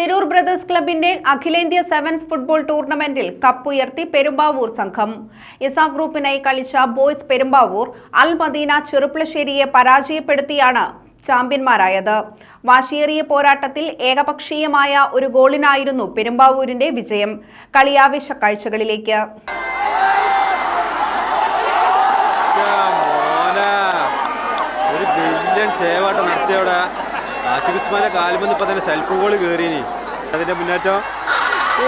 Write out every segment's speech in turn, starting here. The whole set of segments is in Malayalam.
തിരൂർ ബ്രദേഴ്സ് ക്ലബിന്റെ അഖിലേന്ത്യാ സെവൻസ് ഫുട്ബോൾ ടൂർണമെന്റിൽ കപ്പുയർത്തി പെരുമ്പാവൂർ സംഘം. ഇസാ ഗ്രൂപ്പിനായി കളിച്ച ബോയ്സ് പെരുമ്പാവൂർ അൽ മദീന ചെറുപ്പളശ്ശേരിയെ പരാജയപ്പെടുത്തിയാണ് ചാമ്പ്യന്മാരായത്. വാശിയേറിയ പോരാട്ടത്തിൽ ഏകപക്ഷീയമായ ഒരു ഗോളിനായിരുന്നു പെരുമ്പാവൂരിന്റെ വിജയം. കളിയാവേശ കാഴ്ചകളിലേക്ക്. ഒരു നടത്തിയവിടെ. ആഷിഖ് ഉസ്മാനെ കാലുമെന്ന് ഇപ്പൊ തന്നെ സെൽഫ് ഗോൾ കയറിയിനി അതിന്റെ മുന്നേറ്റം. ഓ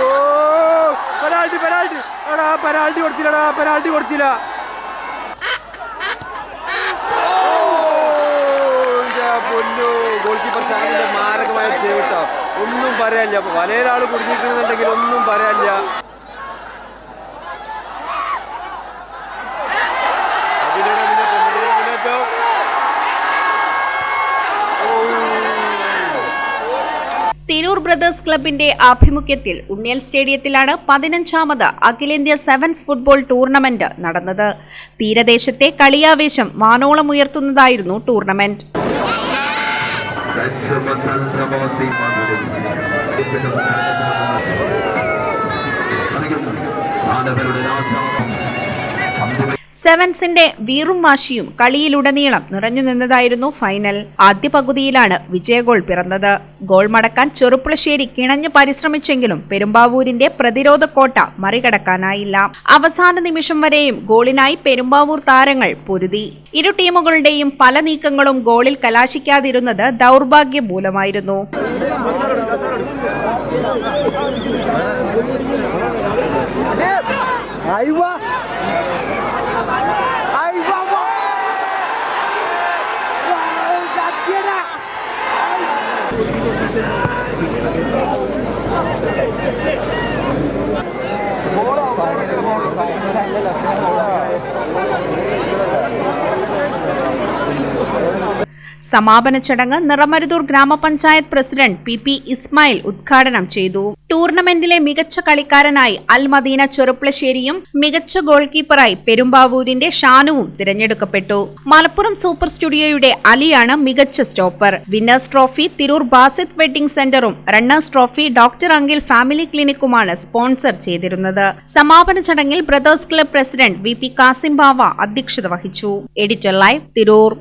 പെനാൾട്ടി പെനാൾട്ടി എടാ പെനാൾട്ടി കൊടുത്തില്ലടാ പെനാൾട്ടി കൊടുത്തില്ല. ഗോൾ കീപ്പർ ഷാനിന്റെ മാരകമായ സേവ് ഒന്നും പറയാനില്ല വലയിലാൾ കുടുങ്ങിക്കുന്നുണ്ടെങ്കിൽ ഒന്നും പറയാനില്ല തിരൂർ ബ്രദേഴ്സ് ക്ലബിന്റെ ആഭിമുഖ്യത്തിൽ ഉണ്ണിയൽ സ്റ്റേഡിയത്തിലാണ് പതിനഞ്ചാമത് അഖിലേന്ത്യാ സെവൻസ് ഫുട്ബോൾ ടൂർണമെന്റ് നടന്നത്. തീരദേശത്തെ കളിയാവേശം വാനോളം ഉയർത്തുന്നതായിരുന്നു ടൂർണമെന്റ്. രാജാവ് സെവൻസിന്റെ വീറും വാശിയും കളിയിലുടനീളം നിറഞ്ഞു നിന്നതായിരുന്നു ഫൈനൽ. ആദ്യ പകുതിയിലാണ് വിജയഗോൾ പിറന്നത്. ഗോൾ മടക്കാൻ ചെറുപ്പുളശ്ശേരി കിണഞ്ഞു പരിശ്രമിച്ചെങ്കിലും പെരുമ്പാവൂരിന്റെ പ്രതിരോധ കോട്ട മറികടക്കാനായില്ല. അവസാന നിമിഷം വരെയും ഗോളിനായി പെരുമ്പാവൂർ താരങ്ങൾ പൊരുതി. ഇരു ടീമുകളുടെയും പല നീക്കങ്ങളും ഗോളിൽ കലാശിക്കാതിരുന്നത് ദൗർഭാഗ്യം മൂലമായിരുന്നു へいへい! സമാപന ചടങ്ങ് നിറമരുതൂർ ഗ്രാമപഞ്ചായത്ത് പ്രസിഡന്റ് പി പി ഇസ്മായിൽ ഉദ്ഘാടനം ചെയ്തു. ടൂർണമെന്റിലെ മികച്ച കളിക്കാരനായി അൽ മദീന ചെറുപ്പളശ്ശേരിയും മികച്ച ഗോൾ കീപ്പറായി പെരുമ്പാവൂരിന്റെ ഷാനുവും തിരഞ്ഞെടുക്കപ്പെട്ടു. മലപ്പുറം സൂപ്പർ സ്റ്റുഡിയോയുടെ അലിയാണ് മികച്ച stopper. Winners trophy Tirur Basith wedding സെന്ററും runners trophy doctor uncle family ക്ലിനിക്കുമാണ് sponsor ചെയ്തിരുന്നത്. സമാപന ചടങ്ങിൽ brothers club president V P Kasimbava അധ്യക്ഷത വഹിച്ചു. Editor live Tirur.